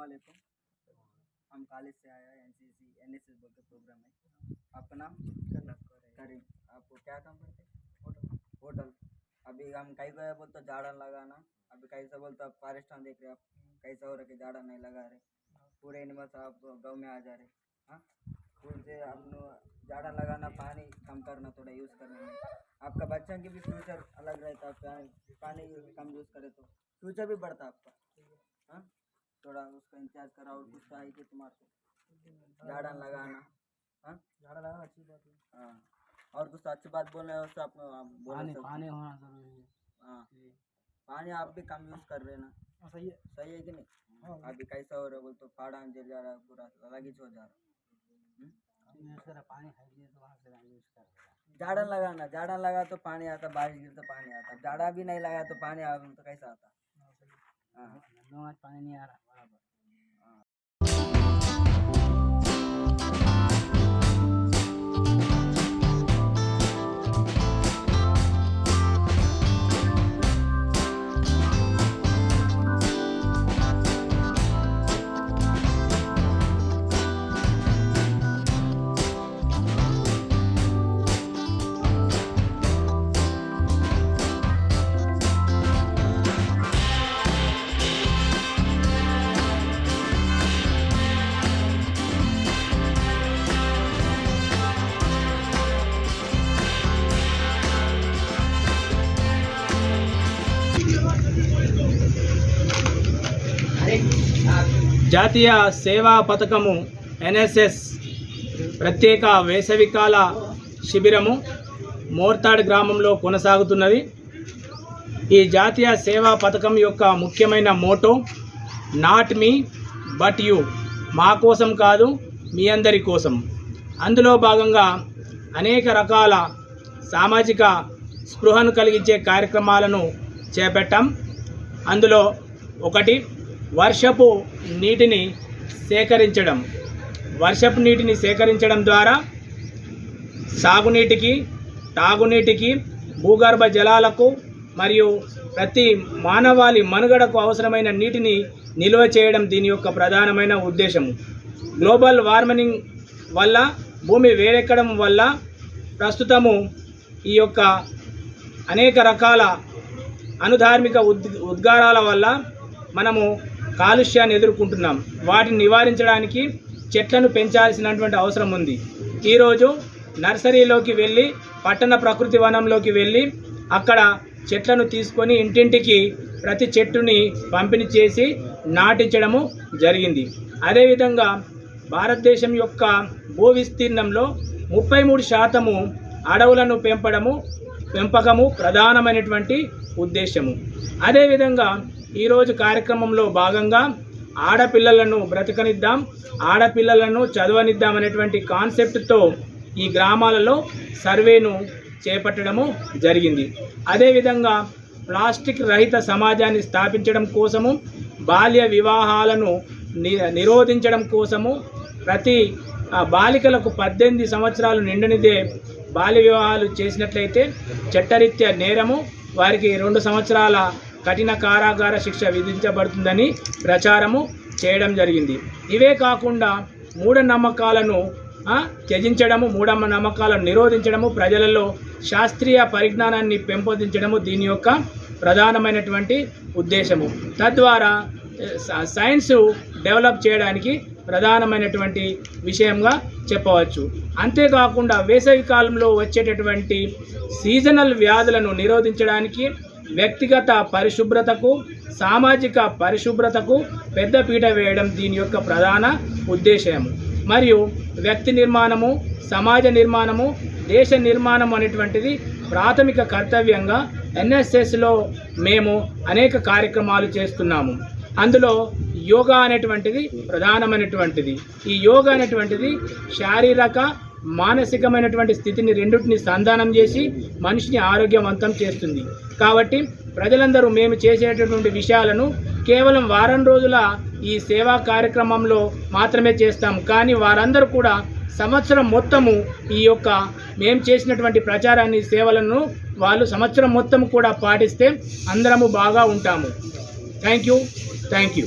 वालेकुम हम कॉलेज से आया N C C N S S बोल के प्रोग्राम है। आपका नाम? करीम। आपको क्या काम करते होटल। होटल। अभी हम कहीं गए बोल तो झाड़न लगाना। अभी कैसे बोलते आप फॉरेस्ट देख रहे आप कैसा हो रहा कि झाड़न नहीं लगा रहे। पूरे एनिमल्स आप गाँव में आ जा रहे हाँ। फूल से आप झाड़न लगाना पानी कम करना थोड़ा यूज़ करने। में आपका बच्चा की भी फ्यूचर अलग रहता है पानी कम यूज़ करे तो। फ्यूचर भी बढ़ता आपका। हाँ? थोड़ा उसका इंतज़ार करा और कुछ चाहिए कि तुम्हारे से। झाड़न लगाना हाँ? झाड़ा लगाना अच्छी बात है। हाँ। और कुछ अच्छी बात बोलना है उससे आप आप बोल पानी पानी होना ज़रूरी है। हाँ। पानी आप भी कम यूज़ कर रहे हैं ना? हाँ, सही है। सही है कि नहीं? हाँ, अभी कैसा हो रहा है बोल तो पहाड़ा जल जा रहा है पूरा अलग ही हो जा रहा है। हम्म? खाई दिए तो झाड़न लगाना झाड़न लगा तो पानी आता बारिश गिर तो पानी आता। झाड़ा भी नहीं लगा तो पानी आ तो कैसा आता? ધંધોમાં જ પાણી નહીં બરાબર జాతీయ సేవా పథకము ఎన్ఎస్ఎస్ ప్రత్యేక వేసవికాల శిబిరము మోర్తాడ్ గ్రామంలో కొనసాగుతున్నది. ఈ జాతీయ సేవా పథకం యొక్క ముఖ్యమైన motto not me but you మా కోసం కాదు మీ అందరి కోసం. అందులో భాగంగా అనేక రకాల సామాజిక స్పృహను కలిగించే కార్యక్రమాలను చేపట్టాం. అందులో ఒకటి వర్షపు నీటిని సేకరించడం. వర్షపు నీటిని సేకరించడం ద్వారా సాగునీటికి తాగునీటికి భూగర్భ జలాలకు మరియు ప్రతి మానవాళి మనుగడకు అవసరమైన నీటిని నిల్వ చేయడం దీని యొక్క ప్రధానమైన ఉద్దేశము గ్లోబల్ వార్మింగ్ వల్ల భూమి వేడెక్కడం వల్ల ప్రస్తుతము ఈ యొక్క అనేక రకాల అనుధార్మిక ఉద్ ఉద్గారాల వల్ల మనము కాలుష్యాన్ని ఎదుర్కొంటున్నాం. వాటిని నివారించడానికి చెట్లను పెంచాల్సినటువంటి అవసరం ఉంది. ఈరోజు నర్సరీలోకి వెళ్ళి పట్టణ ప్రకృతి వనంలోకి వెళ్ళి అక్కడ చెట్లను తీసుకొని ఇంటింటికి ప్రతి చెట్టుని పంపిణీ చేసి నాటించడము జరిగింది. అదేవిధంగా భారతదేశం యొక్క భూ విస్తీర్ణంలో ముప్పై మూడు శాతము అడవులను పెంపడము పెంపకము ప్రధానమైనటువంటి ఉద్దేశము. అదేవిధంగా ఈరోజు కార్యక్రమంలో భాగంగా ఆడపిల్లలను బ్రతకనిద్దాం ఆడపిల్లలను చదవనిద్దాం అనేటువంటి కాన్సెప్ట్తో ఈ గ్రామాలలో సర్వేను చేపట్టడము జరిగింది. అదేవిధంగా ప్లాస్టిక్ రహిత సమాజాన్ని స్థాపించడం కోసము బాల్య వివాహాలను ని నిరోధించడం కోసము ప్రతి బాలికలకు పద్దెనిమిది సంవత్సరాలు నిండనిదే బాల్య వివాహాలు చేసినట్లయితే చట్టరీత్యా నేరము వారికి రెండు సంవత్సరాల కఠిన కారాగార శిక్ష విధించబడుతుందని ప్రచారము చేయడం జరిగింది. ఇవే కాకుండా మూఢనమ్మకాలను త్యజించడము మూఢమ్మ నమ్మకాలను నిరోధించడము ప్రజలలో శాస్త్రీయ పరిజ్ఞానాన్ని పెంపొందించడము దీని యొక్క ప్రధానమైనటువంటి ఉద్దేశము. తద్వారా స- సైన్స్ డెవలప్ చేయడానికి ప్రధానమైనటువంటి విషయంగా చెప్పవచ్చు. అంతేకాకుండా వేసవి కాలంలో వచ్చేటటువంటి సీజనల్ వ్యాధులను నిరోధించడానికి వ్యక్తిగత పరిశుభ్రతకు సామాజిక పరిశుభ్రతకు పెద్దపీట వేయడం దీని యొక్క ప్రధాన ఉద్దేశము మరియు వ్యక్తి నిర్మాణము సమాజ నిర్మాణము దేశ నిర్మాణం అనేటువంటిది ప్రాథమిక కర్తవ్యంగా ఎన్ఎస్ఎస్లో మేము అనేక కార్యక్రమాలు చేస్తున్నాము. అందులో యోగా అనేటువంటిది ప్రధానమైనటువంటిది. ఈ యోగా అనేటువంటిది శారీరక మానసికమైనటువంటి స్థితిని రెండింటిని సంధానం చేసి మనిషిని ఆరోగ్యవంతం చేస్తుంది. కాబట్టి ప్రజలందరూ మేము చేసేటటువంటి విషయాలను కేవలం వారం రోజుల ఈ సేవా కార్యక్రమంలో మాత్రమే చేస్తాం. కానీ వారందరూ కూడా సంవత్సరం మొత్తము ఈ యొక్క మేము చేసినటువంటి ప్రచారాన్ని సేవలను వాళ్ళు సంవత్సరం మొత్తం కూడా పాటిస్తే అందరము బాగా ఉంటాము. Thank you. Thank you.